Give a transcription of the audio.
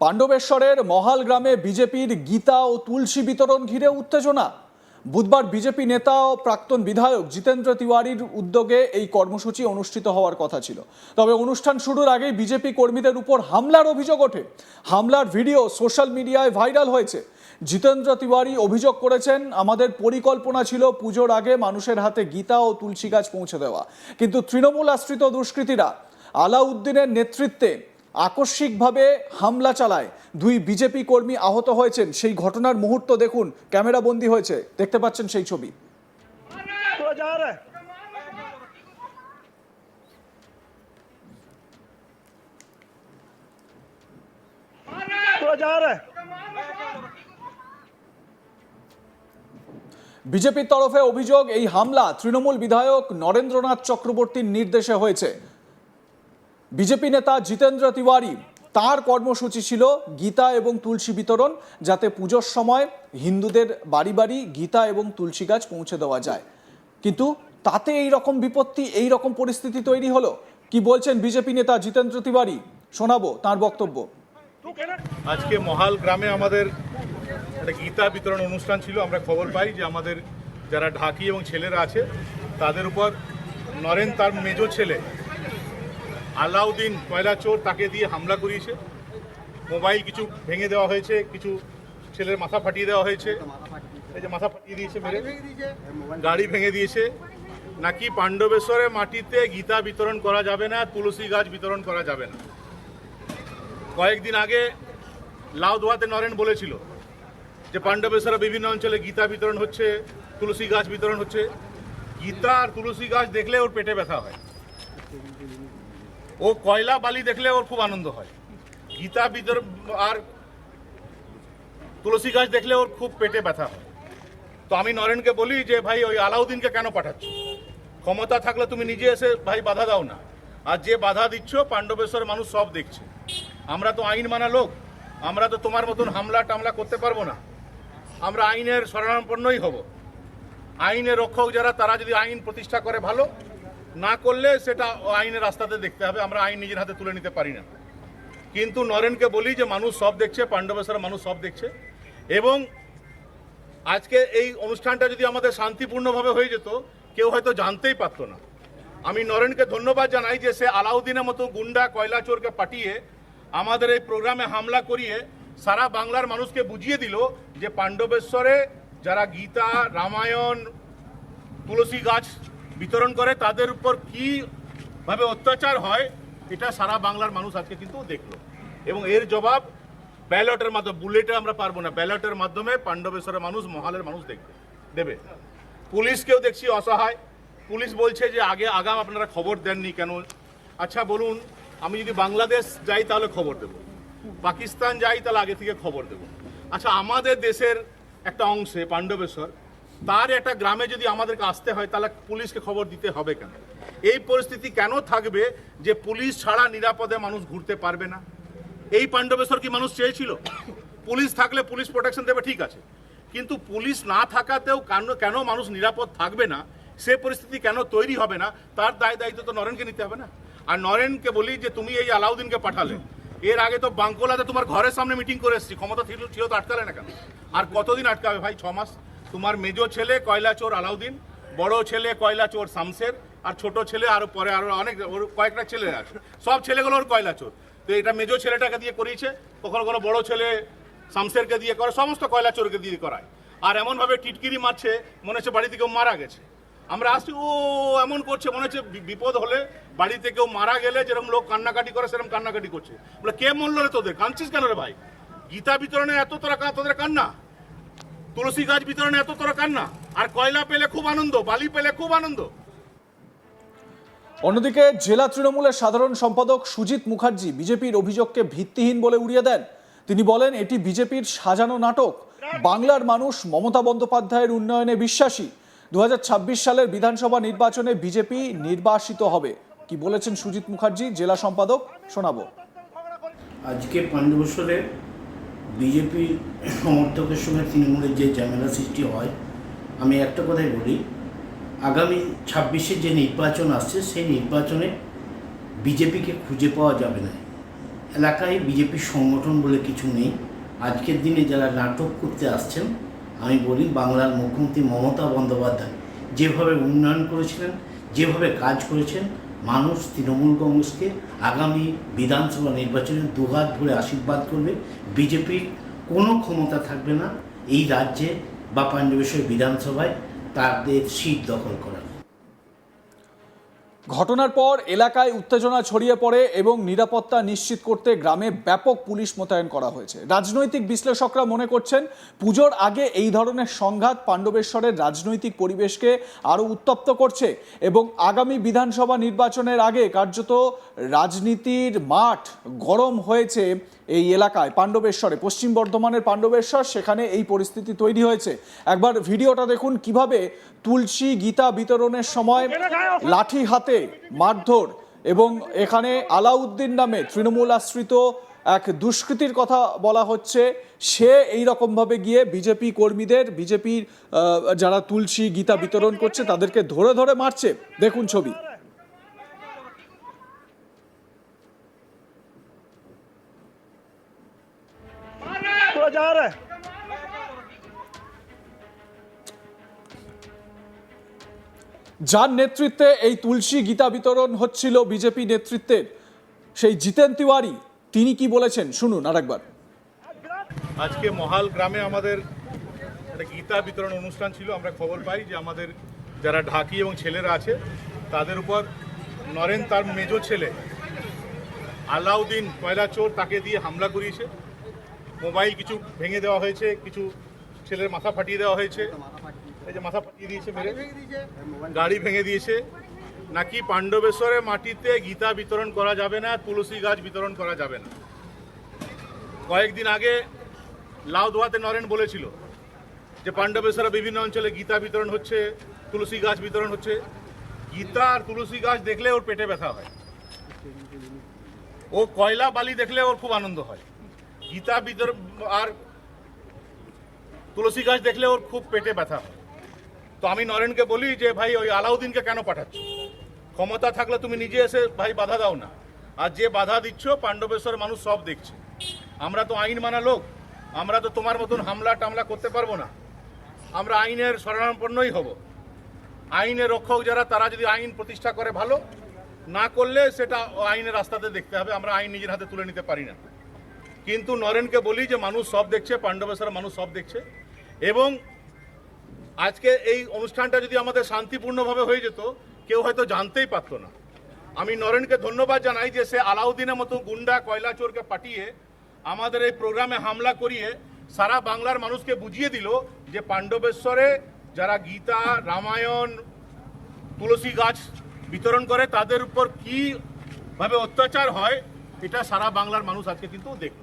পাণ্ডবেশ্বরের মহাল গ্রামে বিজেপির গীতা ও তুলসী বিতরণ ঘিরে উত্তেজনা। বুধবার বিজেপি নেতা ও প্রাক্তন বিধায়ক জিতেন্দ্র তিওয়ারির উদ্যোগে এই কর্মসূচি অনুষ্ঠিত হওয়ার কথা ছিল। তবে অনুষ্ঠান শুরুর আগেই বিজেপি কর্মীদের উপর হামলার অভিযোগ ওঠে। হামলার ভিডিও সোশ্যাল মিডিয়ায় ভাইরাল হয়েছে। জিতেন্দ্র তিওয়ারি অভিযোগ করেছেন, আমাদের পরিকল্পনা ছিল পুজোর আগে মানুষের হাতে গীতা ও তুলসী গাছ পৌঁছে দেওয়া। কিন্তু তৃণমূল আশ্রিত দুষ্কৃতীরা আলাউদ্দিনের নেতৃত্বে আকস্মিকভাবে হামলা চালায়। দুই বিজেপি কর্মী আহত হয়েছেন। সেই ঘটনার মুহূর্ত দেখুন। ক্যামেরা বন্দি হয়েছে। দেখতে পাচ্ছেন সেই ছবি। বিজেপির তরফে অভিযোগ, এই হামলা তৃণমূল বিধায়ক নরেন্দ্রনাথ চক্রবর্তীর নির্দেশে হয়েছে। বিজেপি নেতা জিতেন্দ্র তিওয়ারি, তার কর্মসূচি ছিল গীতা এবং তুলসী বিতরণ, যাতে পুজোর সময় হিন্দুদের বাড়ি বাড়ি গীতা এবং তুলসী গাছ পৌঁছে দেওয়া যায়। কিন্তু তাতে এই রকম বিপত্তি, এই রকম পরিস্থিতি তৈরি হলো? কি বলছেন বিজেপি নেতা জিতেন্দ্র তিওয়ারি? শোনাবো তার বক্তব্য। আজকে মহাল গ্রামে আমাদের একটা গীতা বিতরণ অনুষ্ঠান ছিল। আমরা খবর পাই যে আমাদের যারা ঢাকি এবং ছেলেরা আছে, তাদের উপর নরেন, তার মেজো ছেলে আলাউদ্দিন কয়লা চোর তাকে দিয়ে হামলা করিয়েছে। মোবাইল কিছু ভেঙে দেওয়া হয়েছে, কিছু ছেলের মাথা ফাটিয়ে দেওয়া হয়েছে। এই যে মাথা ফাটিয়ে দিয়েছে মেরে। গাড়ি ভেঙে দিয়েছে। নাকি পাণ্ডবেশ্বরে মাটিতে গীতা বিতরণ করা যাবে না, তুলসী গাছ বিতরণ করা যাবে না? কয়েকদিন আগে লাউদোয়াতে নরেন বলেছিল যে পাণ্ডবেশ্বরে বিভিন্ন অঞ্চলে গীতা বিতরণ হচ্ছে, তুলসী গাছ বিতরণ হচ্ছে। গীতা আর তুলসী গাছ দেখলে ওর পেটে ব্যথা হয়। ও কয়লা বালি দেখলে ওর খুব আনন্দ হয়। গীতা বিতরণ আর তুলসী গাছ দেখলে ওর খুব পেটে ব্যথা হয়। তো আমি নরেনকে বলি যে, ভাই, ওই আলাউদ্দিনকে কেন পাঠাচ্ছ? ক্ষমতা থাকলে তুমি নিজে এসে, ভাই, বাধা দাও না। আর যে বাধা দিচ্ছ, পাণ্ডবেশ্বর মানুষ সব দেখছে। আমরা তো আইন মানা লোক। আমরা তো তোমার মতন হামলা টামলা করতে পারব না। আমরা আইনের শরণাপন্নই হব। আইনের রক্ষক যারা, তারা যদি আইন প্রতিষ্ঠা করে ভালো না করলে সেটা আইনের রাস্তাতে দেখতে হবে, আমরা আইন নিজের হাতে তুলে নিতে পারি না। কিন্তু নরেনকে বলি যে, মানুষ সব দেখছে, পাণ্ডবেশ্বরের মানুষ সব দেখছে, এবং আজকে এই অনুষ্ঠানটা যদি আমাদের শান্তিপূর্ণভাবে হয়ে যেত, কেউ হয়তো জানতেই পারতো না। আমি নরেনকে ধন্যবাদ জানাই যে, সে আলাউদ্দিনের মতো গুন্ডা কয়লা চোরকে পাঠিয়ে আমাদের এই প্রোগ্রামে হামলা করিয়ে সারা বাংলার মানুষকে বুঝিয়ে দিল যে, পাণ্ডবেশ্বরে যারা গীতা, রামায়ণ, তুলসী গাছ বিতরণ করে তাদের উপর কি ভাবে অত্যাচার হয়, এটা সারা বাংলার মানুষ আজকে কিন্তু দেখল। এবং এর জবাব ব্যালটের মাধ্যমে, বুলেটে আমরা পারব না। ব্যালটের মাধ্যমে পাণ্ডবেশ্বরের মানুষ, মহালের মানুষ দেখবে দেবে। পুলিশকেও দেখছি অসহায়। পুলিশ বলছে যে আগে আগাম আপনারা খবর দেননি কেন? আচ্ছা বলুন, আমি যদি বাংলাদেশ যাই তাহলে খবর দেব। পাকিস্তান যাই তাহলে আগে থেকে খবর দেব। আচ্ছা আমাদের দেশের একটা অংশে পাণ্ডবেশ্বর তার একটা গ্রামে যদি আমাদেরকে আসতে হয়, তাহলে পুলিশকে খবর দিতে হবে কেন? এই পরিস্থিতি কেন থাকবে যে পুলিশ ছাড়া নিরাপদে মানুষ ঘুরতে পারবে না? এই পাণ্ডবেশ্বর কি মানুষ চেয়েছিল? পুলিশ থাকলে পুলিশ প্রোটেকশন দেবে, ঠিক আছে। কিন্তু পুলিশ না থাকাতেও কেন কেন মানুষ নিরাপদ থাকবে না? সে পরিস্থিতি কেন তৈরি হবে না? তার দায় দায়িত্ব তো নরেনকে নিতে হবে না? আর নরেনকে বলি যে, তুমি এই আলাউদ্দিনকে পাঠালে। এর আগে তো বাঙ্কোলাতে তোমার ঘরের সামনে মিটিং করে এসেছি। ক্ষমতা ছিল ছিল তো আটকালে না কেন? আর কতদিন আটকাবে ভাই? ছ মাস? তোমার মেজো ছেলে কয়লা চোর আলাউদ্দিন, বড় ছেলে কয়লা চোর শামসের, আর ছোট ছেলে আরও পরে আরও অনেক, ওর কয়েকটা ছেলে আছে। সব ছেলেগুলো ওর কয়লা চোর। তো এটা মেজো ছেলেটাকে দিয়ে করিয়েছে, কখনো কোনো বড় ছেলে শামসেরকে দিয়ে করে, সমস্ত কয়লা চোরকে দিয়ে করায়। আর এমনভাবে টিটকিরি মারছে, মনে হচ্ছে বাড়িতে কেউ মারা গেছে। আমরা আসছি, ও, এমন করছে। মনে হচ্ছে বিপদ হলে বাড়িতে কেউ মারা গেলে যেরকম লোক কান্নাকাটি করে, সেরকম কান্নাকাটি করছে। বলে, কে মরলো রে তোদের? কাঁদছিস কেন রে ভাই? গীতা বিতরণে এত তোরা তোদের কান্না? তুলসী গাছ বিতরণে এত তোরা কান্না? আর কয়লা পেলে খুব আনন্দ বালি পেলে খুব আনন্দ। অন্যদিকে জেলা তৃণমূলের সাধারণ সম্পাদক সুজিত মুখার্জি বিজেপির অভিযোগকে ভিত্তিহীন বলে উড়িয়ে দেন। তিনি বলেন এটি বিজেপির সাজানো নাটক। বাংলার মানুষ মমতা বন্দ্যোপাধ্যায়ের উন্নয়নে বিশ্বাসী। দু হাজার ছাব্বিশ সালের বিধানসভা নির্বাচনে বিজেপি নির্বাসিত হবে। কি বলেছেন সুজিত মুখার্জি? জেলা সম্পাদক শোনাবো। আজকে পাণ্ডবেশ্বরে বিজেপি সমর্থকের সঙ্গে তৃণমূলের যে ঝামেলা সৃষ্টি হয়, আমি একটা কথাই বলি, আগামী ছাব্বিশে যে নির্বাচন আসছে, সেই নির্বাচনে বিজেপিকে খুঁজে পাওয়া যাবে না। এলাকায় বিজেপির সংগঠন বলে কিছু নেই। আজকের দিনে যারা নাটক করতে আসছেন, আমি বলি বাংলার মুখ্যমন্ত্রী মমতা বন্দ্যোপাধ্যায়, যেভাবে উন্নয়ন করেছিলেন, যেভাবে কাজ করেছেন, মানুষ তৃণমূল কংগ্রেসকে আগামী বিধানসভা নির্বাচনে দুহাত ভরে আশীর্বাদ করবে। বিজেপির কোনো ক্ষমতা থাকবে না। এই রাজ্যে বা পাঞ্জাবেশ্বর বিধানসভায় তাদের সিট দখল করার। ঘটনার পর এলাকায় উত্তেজনা ছড়িয়ে পড়ে এবং নিরাপত্তা নিশ্চিত করতে গ্রামে ব্যাপক পুলিশ মোতায়েন করা হয়েছে। রাজনৈতিক বিশ্লেষকরা মনে করছেন, পুজোর আগে এই ধরনের সংঘাত পাণ্ডবেশ্বরের রাজনৈতিক পরিবেশকে আরও উত্তপ্ত করছে এবং আগামী বিধানসভা নির্বাচনের আগে কার্যত রাজনীতির মাঠ গরম হয়েছে এই এলাকায় পাণ্ডবেশ্বরে, পশ্চিম বর্ধমানের পাণ্ডবেশ্বর, সেখানে এই পরিস্থিতি তৈরি হয়েছে। একবার ভিডিওটা দেখুন কীভাবে তুলসী গীতা বিতরণের সময় লাঠি হাতে মারধর এবং এখানে আলাউদ্দিন নামে তৃণমূল আশ্রিত এক দুষ্কৃতির কথা বলা হচ্ছে। সে এই রকমভাবে গিয়ে বিজেপি কর্মীদের, বিজেপির যারা তুলসী গীতা বিতরণ করছে, তাদেরকে ধরে ধরে মারছে। দেখুন ছবি। যার নেতৃত্বে এই তুলসী গীতা বিতরণ হচ্ছিল বিজেপি নেতৃত্বের সেই জিতেন তিওয়ারি, তিনি কি বলেছেন? শুনুন আরেকবার। আজকে মহাল গ্রামে আমাদের একটা গীতা বিতরণ অনুষ্ঠান ছিল, আমরা খবর পাই যে আমাদের যারা ঢাকি এবং ছেলেরা আছে, তাদের উপর নরেন তার মেজ ছেলে আলাউদ্দিন কয়লা চোর তাকে দিয়ে হামলা করিয়েছে। মোবাইল কিছু ভেঙে দেওয়া হয়েছে, কিছু ছেলের মাথা ফাটিয়ে দেওয়া হয়েছে। এই যে মাথা ফাটিয়ে দিয়েছে মেরে। গাড়ি ভেঙে দিয়েছে। নাকি পাণ্ডবেশ্বরের মাটিতে গীতা বিতরণ করা যাবে না তুলসী গাছ বিতরণ করা যাবে না? কয়েকদিন আগে লাউদোয়াতে নরেন বলেছিল যে পাণ্ডবেশ্বরা বিভিন্ন অঞ্চলে গীতা বিতরণ হচ্ছে তুলসী গাছ বিতরণ হচ্ছে। গীতা আর তুলসী গাছ দেখলে ওর পেটে ব্যথা হয়। ও কয়লা বালি দেখলে ওর খুব আনন্দ হয়। গীতা বিতরণ আর তুলসী গাছ দেখলে ওর খুব পেটে ব্যথা হয়। তো আমি নরেনকে বলি যে, ভাই, ওই আলাউদ্দিনকে কেন পাঠাচ্ছ? ক্ষমতা থাকলে তুমি নিজে এসে, ভাই, বাধা দাও না। আর যে বাধা দিচ্ছ পাণ্ডবেশ্বরের মানুষ সব দেখছে। আমরা তো আইন মানা লোক, আমরা তো তোমার মতন হামলা টামলা করতে পারব না। আমরা আইনের শরণাপন্নই হব। আইনের রক্ষক যারা, তারা যদি আইন প্রতিষ্ঠা করে ভালো, না করলে সেটা আইনের রাস্তাতে দেখতে হবে। আমরা আইন নিজের হাতে তুলে নিতে পারি না। কিন্তু নরেনকে বলি যে, মানুষ সব দেখছে, পাণ্ডবেশ্বরের মানুষ সব দেখছে। এবং আজকে এই অনুষ্ঠানটা যদি আমাদের শান্তিপূর্ণভাবে হয়ে যেত, কেউ হয়তো জানতেই পারতো না। আমি নরেনকে ধন্যবাদ জানাই যে সে আলাউদ্দিনের মতো গুন্ডা কয়লা চোরকে পাঠিয়ে আমাদের এই প্রোগ্রামে হামলা করিয়ে সারা বাংলার মানুষকে বুঝিয়ে দিল যে পাণ্ডবেশ্বরে যারা গীতা, রামায়ণ, তুলসী গাছ বিতরণ করে, তাদের উপর কীভাবে অত্যাচার হয়, এটা সারা বাংলার মানুষ আজকে কিন্তু দেখল।